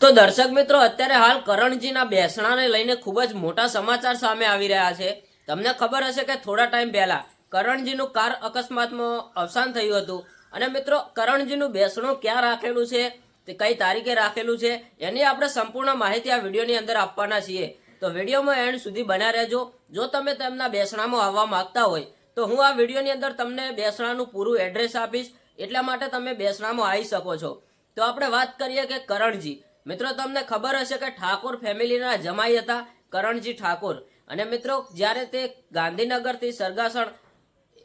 તો દર્શક મિત્રો, અત્યારે હાલ કરણજીના બેસણાને લઈને ખૂબ જ મોટા સમાચાર સામે આવી રહ્યા છે. તમને ખબર હશે કે થોડા ટાઈમ પહેલા કરણજીનું કાર અકસ્માતમાં અવસાન થયું હતું. અને મિત્રો, કરણજીનું બેસણું ક્યાં રાખેલું છે? તે કઈ તારીખે રાખેલું છે? એની આપણે સંપૂર્ણ માહિતી આ વિડીયોની અંદર આપવાના છીએ. તો વિડીયોમાં એન્ડ સુધી બન્યા રહેજો. જો તમે તેમના બેસણામાં આવવા માંગતા હોય, તો હું આ વિડીયોની અંદર તમને બેસણાનું પૂરું એડ્રેસ આપીશ. એટલા માટે તમે બેસણામાં આવી શકો છો. તો આપણે વાત કરીએ કે કરણજી મિત્રો, તમને ખબર હશે કે ઠાકોર ફેમિલીના જમાઈ હતા, કરણજી ઠાકોર. અને મિત્રો, જ્યારે તે ગાંધીનગરથી સરગાસણ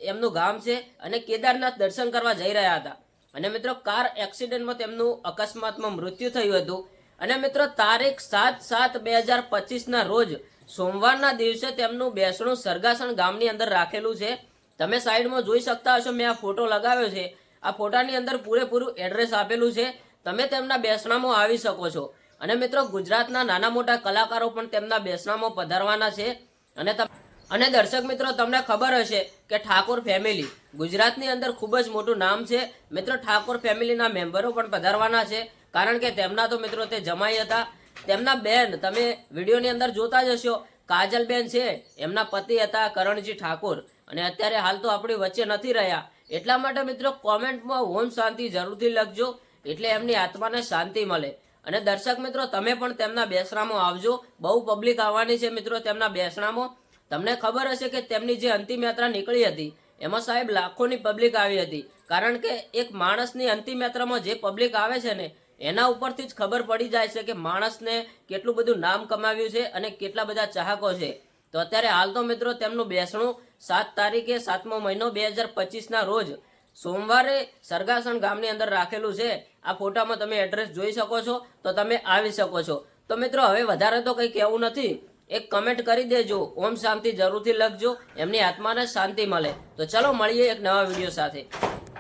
એમનું ગામ છે અને કેદારનાથ દર્શન કરવા જઈ રહ્યા હતા. અને મિત્રો, કાર એક્સિડન્ટમાં તેમનું અકસ્માતમાં મૃત્યુ થયું હતું. અને મિત્રો, તારીખ સાત સાત બે હજાર પચીસના રોજ સોમવારના દિવસે તેમનું બેસણું સરગાસણ ગામની અંદર રાખેલું છે. તમે સાઈડમાં જોઈ શકતા હશો, મેં આ ફોટો લગાવ્યો છે. આ ફોટાની અંદર પૂરેપૂરું એડ્રેસ આપેલું છે. તમે તેમના બેસણામાં આવી શકો છો. અને મિત્રો, ગુજરાતના નાના મોટા કલાકારો પણ તેમના બેસણામાં પધારવાના છે. અને અને દર્શક મિત્રો, તમને ખબર હશે કે ઠાકોર ફેમિલી ગુજરાતની અંદર ખૂબ જ મોટું નામ છે. મિત્રો, ઠાકોર ફેમિલીના મેમ્બરો પણ પધારવાના છે. કારણ કે તેમના તો મિત્રો તે જમાઈ હતા. તેમના બેન, તમે વિડીયોની અંદર જોતા જ હશો, કાજલબેન છે, એમના પતિ હતા કરણજી ઠાકોર. અને અત્યારે હાલ તો આપણી વચ્ચે નથી રહ્યા. એટલા માટે મિત્રો કોમેન્ટમાં ઓમ શાંતિ જરૂરથી લખજો. એટલે એમની આત્માને શાંતિ મળે. અને દર્શક મિત્રો, તમે પણ તેમના બેસણામાં આવજો. બહુ પબ્લિક આવવાની છે મિત્રો તેમના બેસણામાં. તમને ખબર હશે કે તેમની જે અંતિમ યાત્રા નીકળી હતી, એમાં સાહેબ લાખોની પબ્લિક આવી હતી. કારણ કે એક માણસની અંતિમ યાત્રામાં જે પબ્લિક આવે છે ને, એના ઉપરથી જ ખબર પડી જાય છે કે માણસને કેટલું બધું નામ કમાવ્યું છે અને કેટલા બધા ચાહકો છે. તો અત્યારે હાલ તો મિત્રો તેમનું બેસણું સાત તારીખે સાતમો મહિનો બે હજાર પચીસના રોજ સોમવારે સરગાસણ ગામની અંદર રાખેલું છે. આ ફોટામાં તમે એડ્રેસ જોઈ શકો છો, તો તમે આવી શકો છો. તો મિત્રો, હવે વધારે તો કંઈ કહેવું નથી. એક કમેન્ટ કરી દેજો. ઓમ શાંતિ જરૂરથી લખજો. એમની આત્માને શાંતિ મળે. તો ચલો મળીએ એક નવા વીડિયો સાથે.